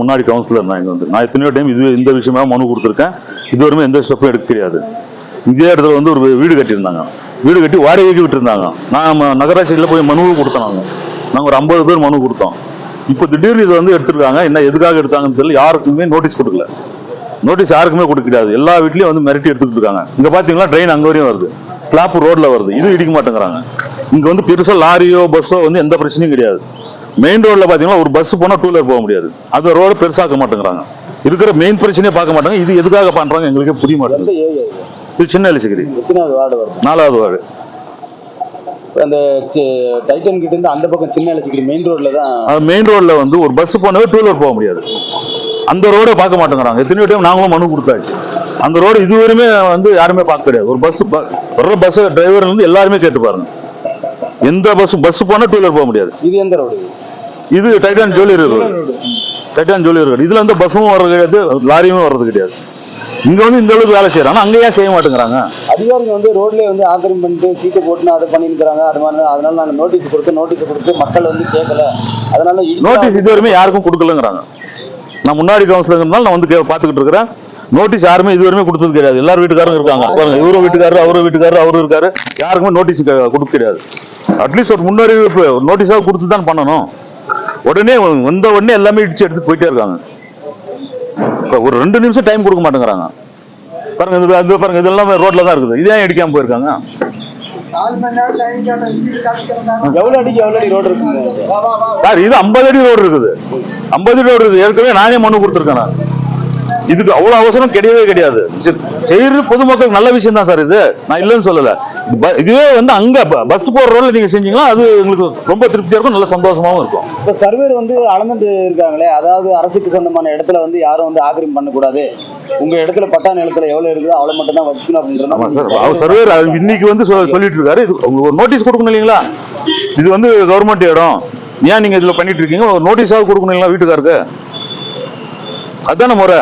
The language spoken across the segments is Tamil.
முன்னாடி கவுன்சிலர் நான் இங்கே வந்து நான் எத்தனையோ டைம் இது இந்த விஷயமா மனு கொடுத்துருக்கேன். இதுவரையுமே எந்த ஸ்டெப்பும் எடுக்க கிடையாது இதே இடத்துல வந்து ஒரு வீடு கட்டியிருந்தாங்க. வீடு கட்டி வாடகைக்கு விட்டுருந்தாங்க. நான் நகராட்சியில் போய் மனுவும் கொடுத்தோம் நாங்கள் நாங்கள் ஒரு ஐம்பது பேர் மனு கொடுத்தோம். இப்போ திடீர்னு இதை வந்து எடுத்திருக்காங்க. என்ன எதுக்காக எடுத்தாங்கன்னு தெரியல. யாருக்குமே நோட்டீஸ் கொடுக்கல. நோட்டீஸ் யாருக்குமே கொடுக்க கிடையாது. எல்லா வீட்லயும் வந்து மிரட்டி எடுத்துட்டு இருக்காங்க. இங்க பாத்தீங்கன்னா ட்ரெயின் அங்க வரையும் வருது. ஸ்லாப் ரோட்ல வருது. இது இடிக்க மாட்டேங்கிறாங்க. இங்க வந்து பெருசா லாரியோ பஸ்ஸோ வந்து எந்த பிரச்சனையும் கிடையாது. மெயின் ரோட்ல பாத்தீங்கன்னா ஒரு பஸ் போனா டூ வீலர் போக முடியாது. அந்த ரோடு பெருசாக்க மாட்டேங்கிறாங்க. இருக்கிற மெயின் பிரச்சனையே பார்க்க மாட்டாங்க. இது எதுக்காக பண்றாங்க எங்களுக்கே புரிய மாட்டேங்குது. இது? சின்ன வரும் நாலாவது வார்டு. அந்த டைட்டன் கிட்ட இருந்து அந்த பக்கம் சின்ன அலசிக்கிற மெயின் ரோட்ல தான் மெயின் ரோட்ல வந்து ஒரு பஸ் போனவே டூ வீலர் போக முடியாது. அந்த ரோடை பார்க்க மாட்டேங்கிறாங்க. எத்தனையோ டைம் நாங்களும் மனு கொடுத்தாச்சு. அந்த ரோடு இதுவரையுமே வந்து யாருமே பார்க்க கிடையாது. ஒரு பஸ் வர்ற பஸ் டிரைவர் இருந்து எல்லாருமே கேட்டு பாருங்க. எந்த பஸ் பஸ் போனா டூ வீலர் போக முடியாது. இது எந்த ரோடு இது டைட்டான் ஜோலியர் ரோடு டைட்டான் ஜோலியர் ரோடு இதுல வந்து பஸ்ஸும் வர்றது கிடையாது. லாரியும் வர்றது கிடையாது. இங்க வந்து இந்த அளவுக்கு வேலை செய்யறாங்க. அங்க ஏன் செய்ய மாட்டேங்கிறாங்க. அதிகாரிங்க வந்து ரோட்லயே வந்து ஆக்கிரம் பண்ணிட்டு சீட்டை போட்டுன்னு அதை பண்ணிருக்காங்க அது மாதிரி அதனால நாங்க நோட்டீஸ் கொடுத்து நோட்டீஸ் கொடுத்து மக்கள் வந்து கேட்கல அதனால நோட்டீஸ் இதுவரையுமே யாருக்கும் கொடுக்கலங்கிறாங்க. நான் முன்னாடி கவுன்சிலர்னால நான் வந்து பார்த்துக்கிட்டு இருக்கிறேன். நோட்டீஸ் யாருமே இதுவரையுமே கொடுத்தது கிடையாது. எல்லார் வீட்டுக்காரங்க இருக்காங்க. பாருங்க இவரும் வீட்டுக்காரரு அவரும் வீட்டுக்காரரு அவரு இருக்காரு. யாருக்குமே நோட்டீஸ் கொடுக்க கிடையாது. அட்லீஸ்ட் ஒரு முன்னாடி நோட்டீஸாக கொடுத்து தான் பண்ணணும். உடனே வந்த உடனே எல்லாமே இடிச்சு எடுத்து போயிட்டே இருக்காங்க. ஒரு ரெண்டு நிமிஷம் டைம் கொடுக்க மாட்டேங்கிறாங்க. பாருங்க இது பாருங்க இது எல்லாமே ரோட்ல தான் இருக்குது. இதே இடிக்காமல் போயிருக்காங்க. எவ்வளவு அடிக்கு எவ்வளவு அடி ரோடு இருக்குங்க? சார் இது ஐம்பது அடி ரோடு இருக்குது. ஐம்பது அடி ரோடு இருக்குது. ஏற்கனவே நானே மனு கொடுத்துருக்கேன் நான். இதுக்கு அவ்வளவு அவசரம் கிடையவே கிடையாது. செய்யறது பொதுமக்களுக்கு நல்ல விஷயம் தான் சார் இது. நான் இல்லைன்னு சொல்லல. இதுவே வந்து அங்க பஸ் போற ரோட்ல நீங்க செஞ்சீங்கன்னா அது உங்களுக்கு ரொம்ப திருப்தியா இருக்கும் நல்ல சந்தோஷமாவும் இருக்கும். இப்ப சர்வேர் வந்து அளந்துட்டு இருக்காங்களே அதாவது அரசுக்கு சொந்தமான இடத்துல வந்து யாரும் வந்து ஆக்கிரம் பண்ணக்கூடாது. உங்க இடத்துல பட்டா நிலத்துல எவ்வளவு இருக்குதோ அவ்வளவு மட்டும் தான் வச்சுக்கணும் சார் அவர் அப்படின்ற சர்வேர் இன்னைக்கு வந்து சொல்லிட்டு இருக்காரு. இது உங்களுக்கு ஒரு நோட்டீஸ் கொடுக்கணும் இல்லைங்களா? இது வந்து கவர்மெண்ட் இடம். ஏன் நீங்க இதுல பண்ணிட்டு இருக்கீங்க? ஒரு நோட்டீஸாவது கொடுக்கணும் இல்லைங்களா வீட்டுக்காருக்கு? அதான முறை.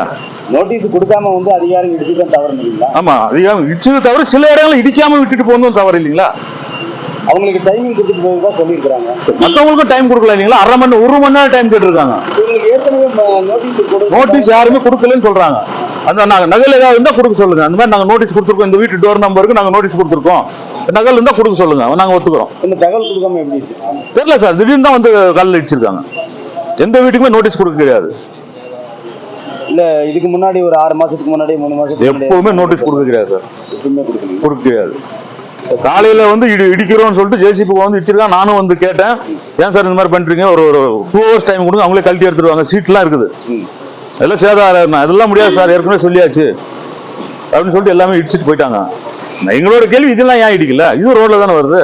நோட்டீஸ் கொடுக்காம வந்து அதிகாரிகள் இடிச்சுதான் தவறு இல்லைங்களா ஆமா அதிகம் இடிச்சது தவிர சில இடங்கள் இடிக்காம விட்டுட்டு போகணும் தவறு இல்லைங்களா? அவங்களுக்கு டைமிங் கொடுத்துட்டு போய் சொல்லியிருக்காங்க மத்தவங்களுக்கும் டைம் கொடுக்கல இல்லைங்களா? அரை மணி ஒரு மணி நேரம் டைம் கேட்டிருக்காங்க. நோட்டீஸ் யாருமே கொடுக்கலன்னு சொல்றாங்க. அந்த நாங்க நகல் ஏதாவது இருந்தா கொடுக்க சொல்லுங்க. அந்த மாதிரி நாங்க நோட்டீஸ் கொடுத்துருக்கோம். இந்த வீட்டு டோர் நம்பருக்கு நாங்க நோட்டீஸ் கொடுத்துருக்கோம். நகல் இருந்தா கொடுக்க சொல்லுங்க. நாங்க ஒத்துக்கிறோம். இந்த தகவல் கொடுக்காம எப்படி? தெரியல சார். திடீர்னு தான் வந்து கல்ல இடிச்சிருக்காங்க. எந்த வீட்டுக்குமே நோட்டீஸ் கொடுக்க கிடையாது. இல்ல இதுக்கு முன்னாடி ஒரு ஆறு மாசத்துக்கு முன்னாடி மூணு மாசத்துக்கு எப்பவுமே நோட்டீஸ் கொடுக்க கிடையாது சார். எப்பவுமே கொடுக்கல கொடுக்க கிடையாது. காலையில வந்து இடி இடிக்கிறோம்னு சொல்லிட்டு ஜேசிபி வந்து இடிச்சிருக்காங்க நானும் வந்து கேட்டேன். ஏன் சார் இந்த மாதிரி பண்றீங்க? ஒரு ஒரு டூ ஹவர்ஸ் டைம் கொடுங்க அவங்களே கழட்டி எடுத்துருவாங்க. சீட்லாம் இருக்குது. எல்லாம் சேதாரம் அதெல்லாம் முடியாது சார். ஏற்கனவே சொல்லியாச்சு. அப்படின்னு சொல்லிட்டு எல்லாமே இடிச்சிட்டு போயிட்டாங்க. எங்களோட கேள்வி இதெல்லாம் ஏன் இடிக்கல? இது ரோட்ல தானே வருது.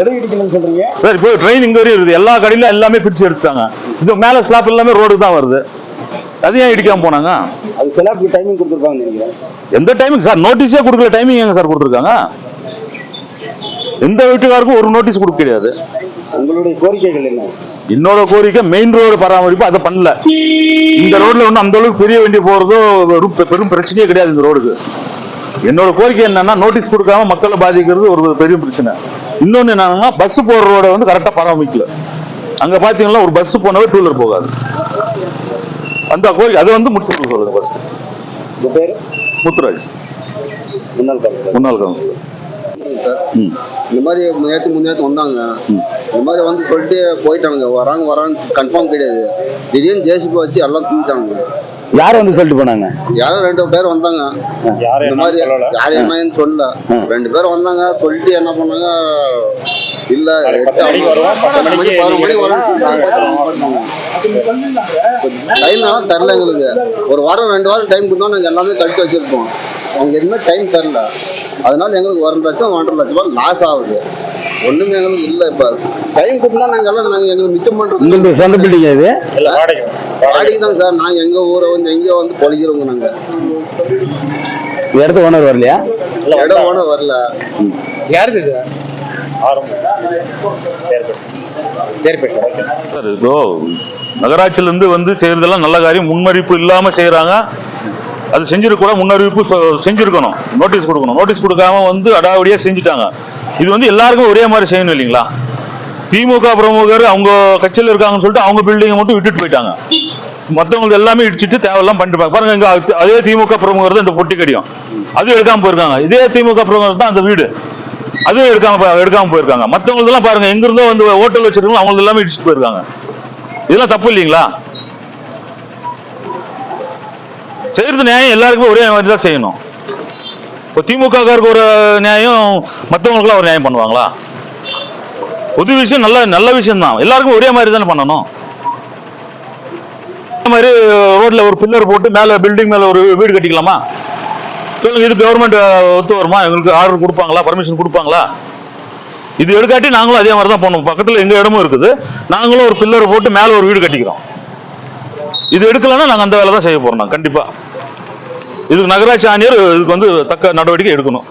எதை இடிக்கணும்னு சொல்றீங்க? சார் இப்போ ட்ரெயின் இங்க வரையும் இருக்குது. எல்லா கடையிலும் எல்லாமே பிரிச்சு எடுத்தாங்க இது மேல ஸ்லாப் எல்லாமே ரோடு தான் வருது. அது ஏன் இடிக்காம போனாங்க? அது செலாப்க்கு டைமிங் கொடுத்துருப்பாங்கன்னு நினைக்கிறேன். எந்த டைமிங் சார் நோட்டீஸே கொடுக்கல. டைமிங் எங்க சார் கொடுத்துருக்காங்க? எந்த வீட்டுக்காருக்கும் ஒரு நோட்டீஸ் கொடுக்க கிடையாது. உங்களுடைய கோரிக்கைகள் என்ன? என்னோட கோரிக்கை மெயின் ரோடு பராமரிப்பு அதை பண்ணல. இந்த ரோட்ல ஒன்றும் அந்த அளவுக்கு பெரிய வண்டி போறதோ பெரும் பிரச்சனையே கிடையாது இந்த ரோடுக்கு என்னோட கோரிக்கை என்னன்னா நோட்டீஸ் கொடுக்காம மக்களை பாதிக்கிறது ஒரு பெரிய பிரச்சனை. இன்னொன்னு என்னன்னா பஸ் போற ரோட வந்து கரெக்டா பராமரிக்கல. அங்க பாத்தீங்கன்னா ஒரு பஸ் போனவே டூ வீலர் போகாது. அந்த கோரிக்கை அதை வந்து முடிச்சு கொடுக்க சொல்லுங்க ஃபர்ஸ்ட் உங்க பேரு? முத்துராஜ். முன்னாள் கலெக்டர் முன்னாள் கவுன்சிலர். ம். இந்த மாதிரி நேற்று முன்னேற்று வந்தாங்க. இந்த மாதிரி வந்து சொல்லிட்டு போயிட்டானுங்க. வராங்க வரான்னு கன்ஃபார்ம் கிடையாது. திடீர்னு ஜேசிபி வச்சு எல்லாம் தூக்கிட்டானுங்க. யார் வந்து சொல்லிட்டு போனாங்க? யாரோ ரெண்டு பேர் வந்தாங்க. இந்த மாதிரி யார் என்னன்னு சொல்லல. ரெண்டு பேர் வந்தாங்க. சொல்லிட்டு என்ன பண்ணாங்க? இல்ல எட்டு பத்து மணி பதினொரு மணி வரும். டைம் எல்லாம் தரல எங்களுக்கு. ஒரு வாரம் ரெண்டு வாரம் டைம் கொடுத்தா நாங்க எல்லாமே கழிச்சு வச்சிருப்போம். அவங்க எதுவுமே டைம் தரல அதனால எங்களுக்கு ஒரு லட்சம் ஒன்றரை லட்சம் ரூபாய் லாஸ் ஆகுது. ஒண்ணுமே எங்களுக்கு இல்ல இப்ப. டைம் கொடுத்தா நாங்க எல்லாம் நாங்க எங்களுக்கு மிச்சம் பண்றோம் உங்களுக்கு சொந்த பில்டிங் இது? வாடகை தான் சார். நாங்க எங்க ஊரை வந்து எங்கேயோ வந்து பொழிக்கிறவங்க நாங்க. இடத்து ஓனர் வரலையா? இடம் ஓட வரல. யாருக்கு இது? சார் இப்போ நகராட்சியில இருந்து வந்து செய்யறதெல்லாம் நல்ல காரியம். முன்மறிப்பு இல்லாம செய்யறாங்க. அது செஞ்சிருக்க கூட முன்னறிவிப்பு செஞ்சிருக்கணும். நோட்டீஸ் கொடுக்கணும். நோட்டீஸ் கொடுக்காம வந்து அடாவடியா செஞ்சுட்டாங்க. இது வந்து எல்லாருக்கும் ஒரே மாதிரி செய்யணும் இல்லைங்களா? திமுக பிரமுகர் அவங்க கட்சியில் இருக்காங்கன்னு சொல்லிட்டு அவங்க பில்டிங்கை மட்டும் விட்டுட்டு போயிட்டாங்க. மற்றவங்களுக்கு எல்லாமே இடிச்சிட்டு தேவையெல்லாம் பண்ணிட்டு பாருங்க இங்க அதே திமுக பிரமுகர் தான் இந்த பொட்டி கடியும் அதுவும் எடுக்காம போயிருக்காங்க. இதே திமுக பிரமுகர் தான் அந்த வீடு. அதுவும் எடுக்காம எடுக்காம போயிருக்காங்க. மற்றவங்களுக்கு எல்லாம் பாருங்க எங்கிருந்தோ வந்து ஹோட்டல் வச்சிருக்கோம் அவங்க எல்லாமே இடிச்சிட்டு போயிருக்காங்க. இதெல்லாம் தப்பு இல்லைங்களா? செய்யறது நியாயம் எல்லாருக்குமே ஒரே மாதிரி தான் செய்யணும். இப்போ திமுக ஒரு நியாயம் மற்றவங்களுக்குலாம் ஒரு நியாயம் பண்ணுவாங்களா? பொது விஷயம் நல்ல நல்ல விஷயம் தான் எல்லாருக்கும் ஒரே மாதிரி தானே பண்ணணும்? மாதிரி ரோட்ல ஒரு பில்லர் போட்டு மேல பில்டிங் மேல ஒரு வீடு கட்டிக்கலாமா? சொல்லுங்க இது கவர்மெண்ட் ஒத்து வருமா? எங்களுக்கு ஆர்டர் கொடுப்பாங்களா? பர்மிஷன் கொடுப்பாங்களா? இது எடுக்காட்டி நாங்களும் அதே மாதிரி தான் பண்ணுவோம் பக்கத்தில் எங்க இடமும் இருக்குது. நாங்களும் ஒரு பில்லர் போட்டு மேல ஒரு வீடு கட்டிக்கிறோம். இது எடுக்கலைன்னா நாங்கள் அந்த வேலை தான் செய்ய போறோம் கண்டிப்பாக கண்டிப்பா. இதுக்கு நகராட்சி ஆணையர் இதுக்கு வந்து தக்க நடவடிக்கை எடுக்கணும்.